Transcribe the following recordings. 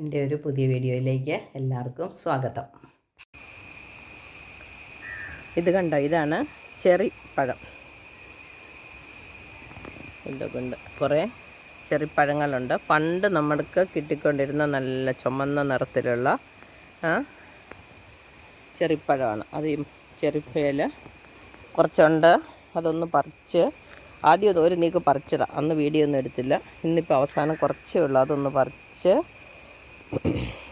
എന്റെ ഒരു പുതിയ വീഡിയോയിലേക്ക് എല്ലാവർക്കും സ്വാഗതം. ഇത് കണ്ടോ? ഇതാണ് ചെറി പഴം. ഇതൊക്കെ ഉണ്ട്. കുറേ ചെറിപ്പഴങ്ങളുണ്ട് പണ്ട് നമ്മൾക്ക് കിട്ടിക്കൊണ്ടിരുന്ന നല്ല ചുമന്ന നിറത്തിലുള്ള ചെറിപ്പഴമാണ് അത് ഈ ചെറിപ്പയിൽ കുറച്ചുണ്ട്. അതൊന്ന് പറിച്ച് ആദ്യം ഒരു നീക്ക് പറിച്ചതാണ് അന്ന് വീഡിയോ ഒന്നും എടുത്തില്ല. ഇന്നിപ്പോൾ അവസാനം കുറച്ചേ ഉള്ളൂ. അതൊന്ന് പറിച്ച്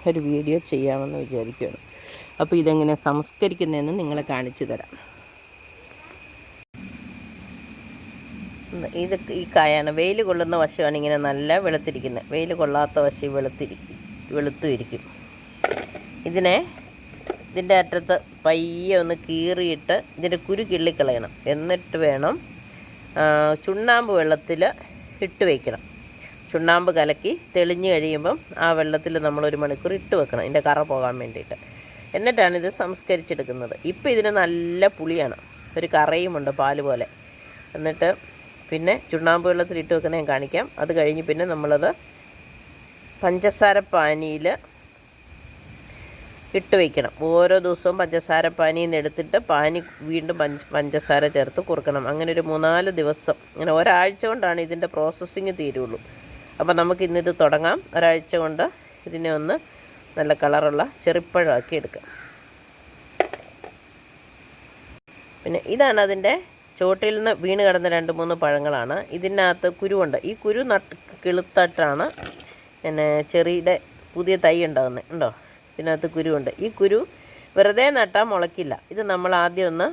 ഒരു വീഡിയോ ചെയ്യാമെന്ന് വിചാരിക്കുകയാണ്. അപ്പോൾ ഇതെങ്ങനെ സംസ്കരിക്കുന്നതെന്ന് നിങ്ങളെ കാണിച്ചു തരാം. ഇത് ഈ കായാണ്. വെയിൽ കൊള്ളുന്ന വശമാണ് ഇങ്ങനെ നല്ല വെളുത്തിരിക്കുന്നത്. വെയിൽ കൊള്ളാത്ത വശം വെളുത്തിരിക്കും വെളുത്തും ഇരിക്കും ഇതിനെ ഇതിന്റെ അറ്റത്ത് പയ്യെ ഒന്ന് കീറിയിട്ട് ഇതിന്റെ കുരു കിള്ളിക്കളയണം. എന്നിട്ട് വേണം ചുണ്ണാമ്പ് വെള്ളത്തിൽ ഇട്ട് വയ്ക്കണം ചുണ്ണാമ്പ് കലക്കി തെളിഞ്ഞ് കഴിയുമ്പം ആ വെള്ളത്തിൽ നമ്മൾ ഒരു മണിക്കൂർ ഇട്ട് വെക്കണം. ഇതിന്റെ കറ പോകാൻ വേണ്ടിയിട്ട്. എന്നിട്ടാണ് ഇത് സംസ്കരിച്ചെടുക്കുന്നത്. ഇപ്പോൾ ഇതിന് നല്ല പുളിയാണ്. ഒരു കറയുമുണ്ട് പാൽ പോലെ. എന്നിട്ട് പിന്നെ ചുണ്ണാമ്പ് വെള്ളത്തിൽ ഇട്ട് വെക്കുന്ന ഞാൻ കാണിക്കാം. അത് കഴിഞ്ഞ് പിന്നെ നമ്മളത് പഞ്ചസാര പാനിയിൽ ഇട്ട് വയ്ക്കണം ഓരോ ദിവസവും പഞ്ചസാര പാനിയിൽ നിന്ന് എടുത്തിട്ട് പാനി വീണ്ടും പഞ്ച പഞ്ചസാര ചേർത്ത് കുറുക്കണം. അങ്ങനെ ഒരു മൂന്നാൽ ദിവസം. അങ്ങനെ ഒരാഴ്ച കൊണ്ടാണ് ഇതിന്റെ പ്രോസസ്സിങ് തീരുള്ളൂ. അപ്പോൾ നമുക്ക് ഇന്നിത് തുടങ്ങാം. ഒരാഴ്ച കൊണ്ട് ഇതിനെ ഒന്ന് നല്ല കളറുള്ള ചെറുപ്പഴമാക്കി എടുക്കാം. പിന്നെ ഇതാണ് അതിന്റെ ചോട്ടിൽ നിന്ന് വീണ് കിടന്ന രണ്ട് മൂന്ന് പഴങ്ങളാണ്. ഇതിനകത്ത് കുരുവുണ്ട്. ഈ കുരു നട്ട് കിളുത്തട്ടാണ് പിന്നെ ചെറിയുടെ പുതിയ തൈ ഉണ്ടാകുന്നത്. ഉണ്ടോ? ഇതിനകത്ത് കുരുവുണ്ട്. ഈ കുരു വെറുതെ നട്ടാൽ മുളയ്ക്കില്ല. ഇത് നമ്മൾ ആദ്യം ഒന്ന്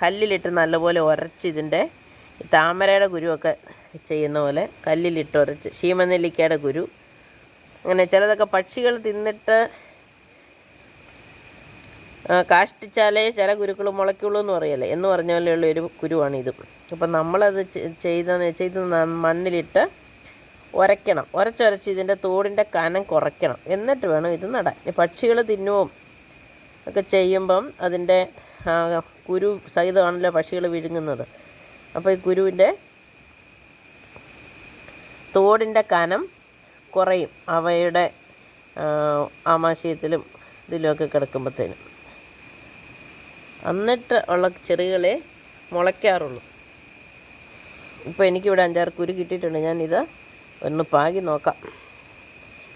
കല്ലിലിട്ട് നല്ലപോലെ ഉരച്ച് ഇതിന്റെ താമരയുടെ കുരുവൊക്കെ ചെയ്യുന്ന പോലെ കല്ലിലിട്ട് ഉരച്ച് ശീമനെല്ലിക്കയുടെ ഗുരു അങ്ങനെ ചിലതൊക്കെ പക്ഷികൾ തിന്നിട്ട് കാഷ്ടിച്ചാലേ ചില കുരുക്കൾ മുളയ്ക്കുള്ളൂ എന്ന് പറയല്ലേ? എന്ന് പറഞ്ഞ പോലെയുള്ള ഒരു കുരുവാണ് ഇത്. അപ്പം നമ്മളത് ചെയ്ത ചെയ്ത് ന- മണ്ണിലിട്ട് ഉരയ്ക്കണം ഉരച്ചുരച്ച് ഇതിന്റെ തോടിന്റെ കനം കുറയ്ക്കണം. എന്നിട്ട് വേണം ഇത് നടാൻ. പക്ഷികൾ തിന്നുവും ഒക്കെ ചെയ്യുമ്പം അതിന്റെ കുരു സഹിതമാണല്ലോ പക്ഷികൾ വിഴുങ്ങുന്നത്. അപ്പോൾ ഈ ഗുരുവിന്റെ തോടിന്റെ കനം കുറയും അവയുടെ ആമാശയത്തിലും ഇതിലുമൊക്കെ കിടക്കുമ്പോഴത്തേനും എന്നിട്ട് ഉള്ള ചെറികളെ മുളയ്ക്കാറുള്ളൂ. ഇപ്പോൾ എനിക്കിവിടെ അഞ്ചാറ് കുരു കിട്ടിയിട്ടുണ്ട്. ഞാനിത് ഒന്ന് പാകി നോക്കാം.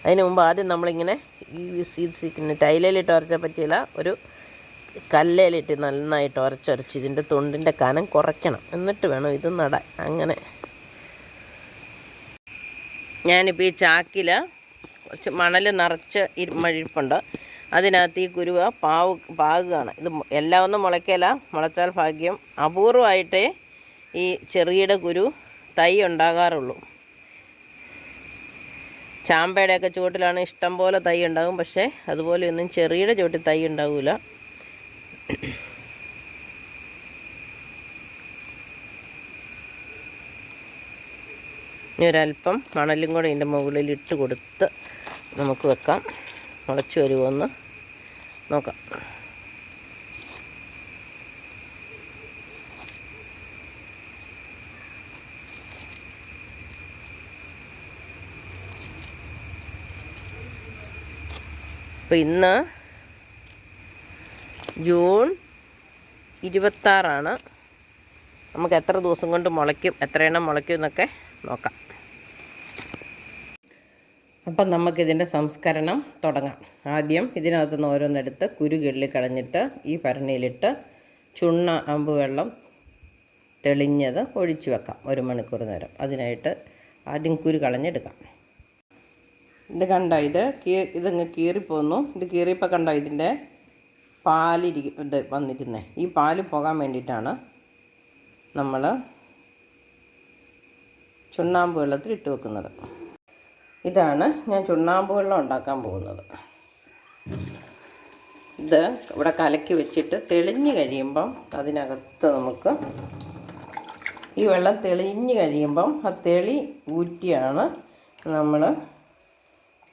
അതിന് മുമ്പ് ആദ്യം നമ്മളിങ്ങനെ ഈ സീസിക്കുന്ന ടൈലയിലിട്ട് വരച്ചാൽ പറ്റിയില്ല ഒരു കല്ലേലിട്ട് നന്നായിട്ട് ഉരച്ചൊരച്ച് ഇതിന്റെ തൊണ്ടിന്റെ കനം കുറയ്ക്കണം. എന്നിട്ട് വേണം ഇത് നടാൻ. അങ്ങനെ. ഞാനിപ്പോൾ ഈ ചാക്കിൽ കുറച്ച് മണൽ നിറച്ച് ഇരി- മഴിപ്പുണ്ട്. അതിനകത്ത് ഈ കുരുവ പാവ് പാകുകയാണ്. ഇത് എല്ലാം ഒന്നും മുളയ്ക്കല. മുളച്ചാൽ ഭാഗ്യം. അപൂർവമായിട്ടേ ഈ ചെറിയുടെ കുരു തൈ ഉണ്ടാകാറുള്ളൂ. ചാമ്പയുടെയൊക്കെ ചുവട്ടിലാണ് ഇഷ്ടം പോലെ തൈ ഉണ്ടാകും. പക്ഷേ അതുപോലെയൊന്നും ചെറിയുടെ ചുവട്ടിൽ തൈ ഉണ്ടാവില്ല ഇനി മണലും കൂടെ ഇതിന്റെ മുകളിൽ ഇട്ട് കൊടുത്ത് നമുക്ക് വെക്കാം. മുളച്ച് വരുമോയെന്ന് നോക്കാം. അപ്പോൾ ഇന്ന് ജൂൺ ഇരുപത്താറാണ്. നമുക്ക് എത്ര ദിവസം കൊണ്ട് മുളയ്ക്കും എത്ര എണ്ണം മുളയ്ക്കും എന്നൊക്കെ നോക്കാം. അപ്പം നമുക്കിതിന്റെ സംസ്കരണം തുടങ്ങാം. ആദ്യം ഇതിനകത്തുനിന്ന് ഓരോന്നെടുത്ത് കുരു കളഞ്ഞിട്ട് ഈ ഭരണിയിലിട്ട് ചുണ്ണ അമ്പ് വെള്ളം തെളിഞ്ഞത് ഒഴിച്ചു വെക്കാം ഒരു മണിക്കൂർ നേരം. അതിനായിട്ട് ആദ്യം കുരു കളഞ്ഞെടുക്കാം. ഇത് കണ്ടോ ഇത് കീ ഇതിങ്ങ് കീറിപ്പോന്നു. ഇത് കീറിയപ്പോൾ കണ്ടോ ഇതിന്റെ പാലിരിക്കും ഇത് വന്നിരുന്നത് ഈ പാൽ പോകാൻ വേണ്ടിയിട്ടാണ് നമ്മൾ ചുണ്ണാമ്പ് വെള്ളത്തിൽ ഇട്ട് വെക്കുന്നത്. ഇതാണ് ഞാൻ ചുണ്ണാമ്പ് വെള്ളം ഉണ്ടാക്കാൻ പോകുന്നത്. ഇത് ഇവിടെ കലക്കി വെച്ചിട്ട് തെളിഞ്ഞ് കഴിയുമ്പം അതിനകത്ത് നമുക്ക് ഈ വെള്ളം തെളിഞ്ഞ് കഴിയുമ്പം ആ തെളി ഊറ്റിയാണ് നമ്മൾ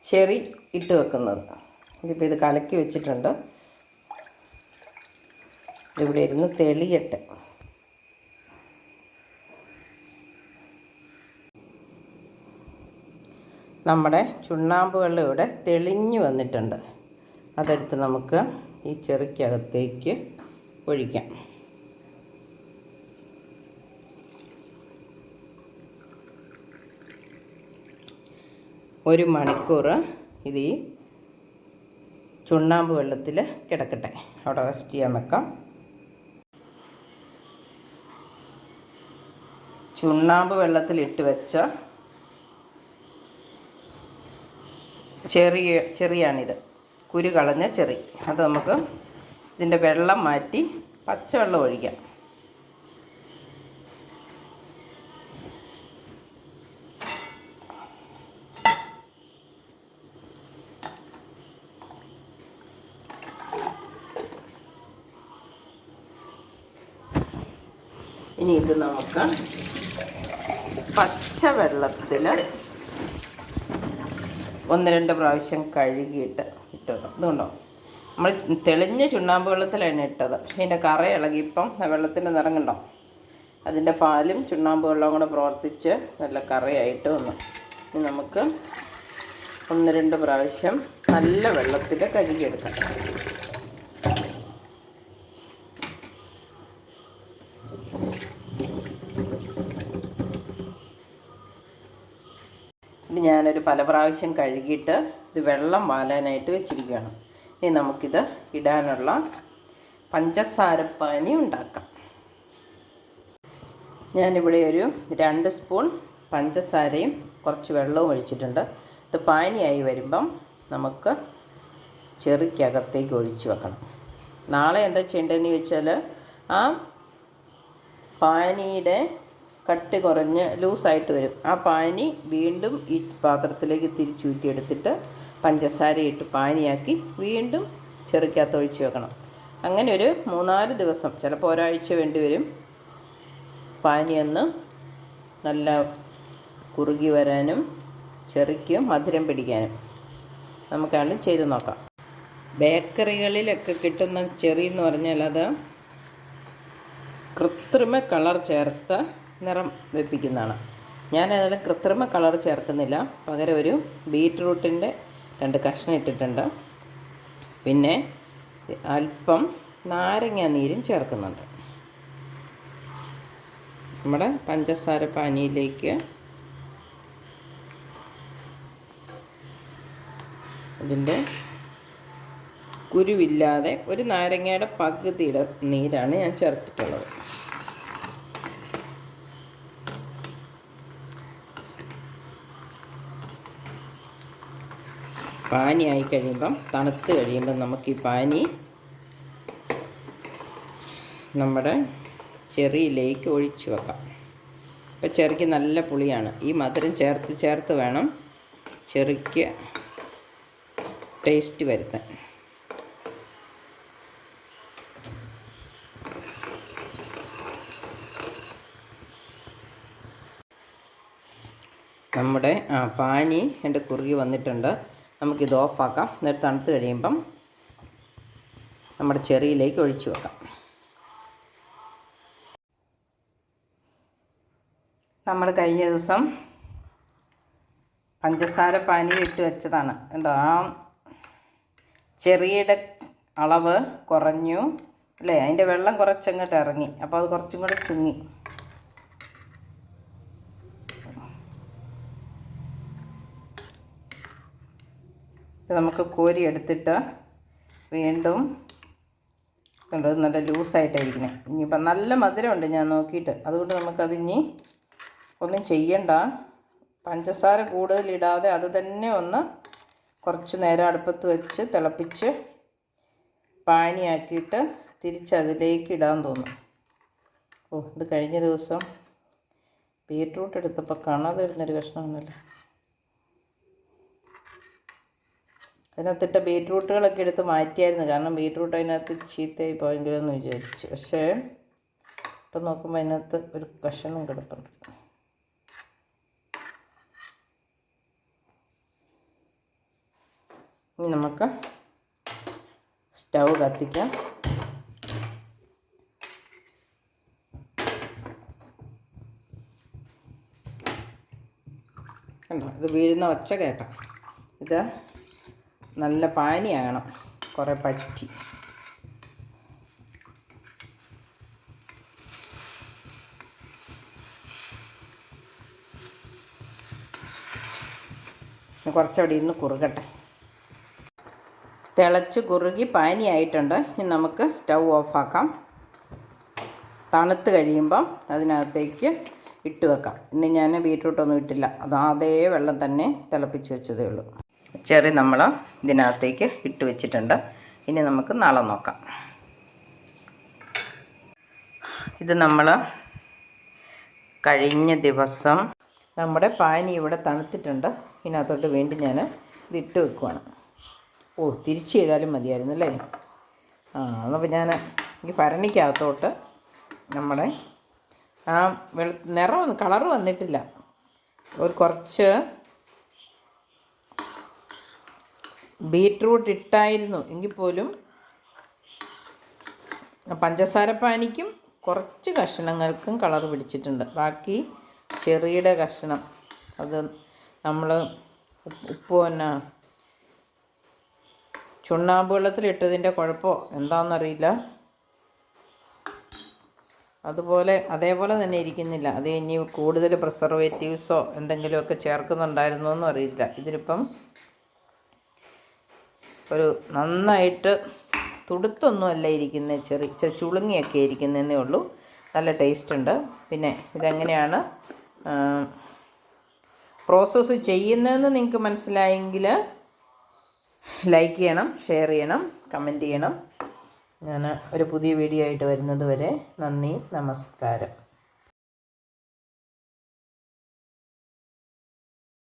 ചെറി ഇട്ട് വെക്കുന്നത്. ഇതിപ്പോൾ ഇത് കലക്കി വെച്ചിട്ടുണ്ട്. ഇതിവിടെ ഇരുന്ന് തെളിയട്ടെ. നമ്മുടെ ചുണ്ണാമ്പ് വെള്ളം ഇവിടെ തെളിഞ്ഞു വന്നിട്ടുണ്ട്. അതെടുത്ത് നമുക്ക് ഈ ചെറുക്കകത്തേക്ക് ഒഴിക്കാം. ഒരു മണിക്കൂർ ഇത് ഈ ചുണ്ണാമ്പ് വെള്ളത്തിൽ കിടക്കട്ടെ. അവിടെ റെസ്റ്റ് ചെയ്യാൻ വെക്കാം. ചുണ്ണാമ്പ് വെള്ളത്തിൽ ഇട്ട് വെച്ച ചെറിയ ചെറിയാണിത്. കുരു കളഞ്ഞ ചെറി. അത് നമുക്ക് ഇതിന്റെ വെള്ളം മാറ്റി പച്ചവെള്ളം ഒഴിക്കാം. ഇനി ഇത് നമുക്ക് പച്ച വെള്ളത്തിൽ ഒന്ന് രണ്ട് പ്രാവശ്യം കഴുകിയിട്ട് ഇട്ട് വെക്കണം. ഇതുകൊണ്ടോ നമ്മൾ തെളിഞ്ഞ ചുണ്ണാമ്പ് വെള്ളത്തിലാണ് ഇട്ടത്. പക്ഷേ അതിന്റെ കറ ഇളകി ഇപ്പം വെള്ളത്തിന്റെ നിറം അതിന്റെ പാലും ചുണ്ണാമ്പ് വെള്ളവും കൂടെ പ്രവർത്തിച്ച് നല്ല കറയായിട്ട് വന്നു. ഇനി നമുക്ക് ഒന്ന് രണ്ട് പ്രാവശ്യം നല്ല വെള്ളത്തിൽ കഴുകിയെടുക്കാം. ഞാനൊരു പല പ്രാവശ്യം കഴുകിയിട്ട് ഇത് വെള്ളം വാലാനായിട്ട് വെച്ചിരിക്കുകയാണ്. ഇനി നമുക്കിത് ഇടാനുള്ള പഞ്ചസാരപ്പാനി ഉണ്ടാക്കാം. ഞാനിവിടെ ഒരു രണ്ട് സ്പൂൺ പഞ്ചസാരയും കുറച്ച് വെള്ളവും ഒഴിച്ചിട്ടുണ്ട്. ഇത് പാനിയായി വരുമ്പം നമുക്ക് ചെറിക്കകത്തേക്ക് ഒഴിച്ചു വെക്കണം. നാളെ എന്താ ചെയ്യേണ്ടതെന്ന് ചോദിച്ചാൽ ആ പാനിയുടെ കട്ടി കുറഞ്ഞ് ലൂസായിട്ട് വരും. ആ പാനി വീണ്ടും ഈ പാത്രത്തിലേക്ക് തിരിച്ചൂറ്റിയെടുത്തിട്ട് പഞ്ചസാര ഇട്ട് പാനിയാക്കി വീണ്ടും ചെറുക്കകത്ത് ഒഴിച്ച് വെക്കണം. അങ്ങനെ ഒരു മൂന്നാൽ ദിവസം ചിലപ്പോൾ ഒരാഴ്ച വേണ്ടി വരും പാനിയൊന്ന് നല്ല കുറുകി വരാനും ചെറുക്കും മധുരം പിടിക്കാനും. നമുക്കാണ് ചെയ്ത് നോക്കാം. ബേക്കറികളിലൊക്കെ കിട്ടുന്ന ചെറി എന്ന് പറഞ്ഞാൽ അത് കൃത്രിമ കളർ ചേർത്ത് നിറം വെപ്പിക്കുന്നതാണ്. ഞാൻ അതിൽ കൃത്രിമ കളർ ചേർക്കുന്നില്ല. പകരം ഒരു ബീറ്റ്റൂട്ടിന്റെ രണ്ട് കഷ്ണം ഇട്ടിട്ടുണ്ട്. പിന്നെ അല്പം നാരങ്ങ നീരും ചേർക്കുന്നുണ്ട്. നമ്മുടെ പഞ്ചസാര പാനിയിലേക്ക് ഇതിന്റെ കുരുവില്ലാതെ ഒരു നാരങ്ങയുടെ പകുതിയുടെ നീരാണ് ഞാൻ ചേർത്തിട്ടുള്ളത്. പാനി ആയി കഴിയുമ്പം തണുത്ത് കഴിയുമ്പം നമുക്ക് ഈ പാനി നമ്മുടെ ചെറിയിലേക്ക് ഒഴിച്ചു വെക്കാം. ഇപ്പം ചെറിക്ക് നല്ല പുളിയാണ്. ഈ മധുരം ചേർത്ത് ചേർത്ത് വേണം ചെറിക്ക് ടേസ്റ്റ് വരുത്താൻ. നമ്മുടെ പാനി എന്റെ കുറുകി വന്നിട്ടുണ്ട്. നമുക്കിത് ഓഫാക്കാം. എന്നിട്ട് തണുത്ത് കഴിയുമ്പം നമ്മുടെ ചെറിയിലേക്ക് ഒഴിച്ചു വെക്കാം. നമ്മൾ കഴിഞ്ഞ ദിവസം പഞ്ചസാര പാനി ഇട്ട് വെച്ചതാണ്. കണ്ടോ? ആ ചെറിയുടെ അളവ് കുറഞ്ഞു. അല്ലേ? അതിന്റെ വെള്ളം കുറച്ചങ്ങോട്ട് ഇറങ്ങി. അപ്പോൾ അത് കുറച്ചും കൂടെ ചുങ്ങി. ഇത് നമുക്ക് കോരി എടുത്തിട്ട് വീണ്ടും കണ്ടത് നല്ല ലൂസായിട്ടായിരിക്കുന്നത് ഇനിയിപ്പം നല്ല മധുരമുണ്ട് ഞാൻ നോക്കിയിട്ട്. അതുകൊണ്ട് നമുക്കതിനി ഒന്നും ചെയ്യണ്ട. പഞ്ചസാര കൂടുതലിടാതെ അത് തന്നെ ഒന്ന് കുറച്ച് നേരം അടുപ്പത്ത് വെച്ച് തിളപ്പിച്ച് പാനിയാക്കിയിട്ട് തിരിച്ചതിലേക്ക് ഇടാൻ തോന്നും. ഓ ഇത് കഴിഞ്ഞ ദിവസം ബീട്രൂട്ട് എടുത്തപ്പോൾ കാണാതെ വരുന്നൊരു കഷ്ണമാണല്ലോ. അതിനകത്തിട്ട ബീറ്റ്റൂട്ടുകളൊക്കെ എടുത്ത് മാറ്റിയായിരുന്നു. കാരണം ബീറ്റ്റൂട്ട് അതിനകത്ത് ചീത്തയായി പോയെങ്കിലും വിചാരിച്ചു. പക്ഷേ ഇപ്പം നോക്കുമ്പോൾ അതിനകത്ത് ഒരു കഷണം കിടപ്പുണ്ട്. ഇനി നമുക്ക് സ്റ്റൗ കത്തിക്കാം. കണ്ടോ? ഇത് വീഴുന്ന ഒച്ച കേട്ടോ. ഇത് നല്ല പാനിയാകണം. കുറേ പറ്റി. കുറച്ചവിടെ ഇന്ന് കുറുകട്ടെ. തിളച്ച് കുറുകി പാനിയായിട്ടുണ്ട്. ഇനി നമുക്ക് സ്റ്റൗ ഓഫാക്കാം. തണുത്ത് കഴിയുമ്പം അതിനകത്തേക്ക് ഇട്ട് വെക്കാം. ഇന്ന് ഞാൻ ബീട്രൂട്ടൊന്നും ഇട്ടില്ല. അത് അതേ വെള്ളം തന്നെ തിളപ്പിച്ച് വെച്ചതേ ഉള്ളൂ. ചെറി നമ്മൾ ഇതിനകത്തേക്ക് ഇട്ട് വെച്ചിട്ടുണ്ട്. ഇനി നമുക്ക് നാളെ നോക്കാം. ഇത് നമ്മൾ കഴിഞ്ഞ ദിവസം നമ്മുടെ പാനി ഇവിടെ തണുത്തിട്ടുണ്ട്. ഇതിനകത്തോട്ട് വേണ്ടി ഞാൻ ഇത് ഇട്ട് വെക്കുവാണ്. ഓ തിരിച്ച് ചെയ്താലും മതിയായിരുന്നു അല്ലേ? ആ അപ്പോൾ ഞാൻ ഈ ഭരണിക്കകത്തോട്ട് നമ്മുടെ ആ വെളു നിറം കളർ വന്നിട്ടില്ല. ഒരു കുറച്ച് ബീട്രൂട്ട് ഇട്ടായിരുന്നു എങ്കിൽ പോലും പഞ്ചസാര പാനിക്കും കുറച്ച് കഷ്ണങ്ങൾക്കും കളർ പിടിച്ചിട്ടുണ്ട്. ബാക്കി ചെറിയുടെ കഷ്ണം അത് നമ്മൾ ഉപ്പ് തന്നെ ചുണ്ണാമ്പ് വെള്ളത്തിലിട്ടതിന്റെ കുഴപ്പമോ എന്താണെന്നറിയില്ല അതുപോലെ അതേപോലെ തന്നെ ഇരിക്കുന്നില്ല. അത് ഇനി കൂടുതൽ പ്രിസർവേറ്റീവ്സോ എന്തെങ്കിലുമൊക്കെ ചേർക്കുന്നുണ്ടായിരുന്നോ എന്നും അറിയില്ല ഇതിലിപ്പം ഒരു നന്നായിട്ട് തുടുത്തൊന്നുമല്ല ഇരിക്കുന്നത് ചെറിയ ചെറിയ ചുളുങ്ങിയൊക്കെ ഇരിക്കുന്നതേ ഉള്ളൂ. നല്ല ടേസ്റ്റ് ഉണ്ട് പിന്നെ ഇതെങ്ങനെയാണ് പ്രോസസ്സ് ചെയ്യുന്നതെന്ന് നിങ്ങൾക്ക് മനസ്സിലായെങ്കിൽ ലൈക്ക് ചെയ്യണം ഷെയർ ചെയ്യണം കമന്റ് ചെയ്യണം. ഞാൻ ഒരു പുതിയ വീഡിയോ ആയിട്ട് വരുന്നത് വരെ നന്ദി നമസ്കാരം.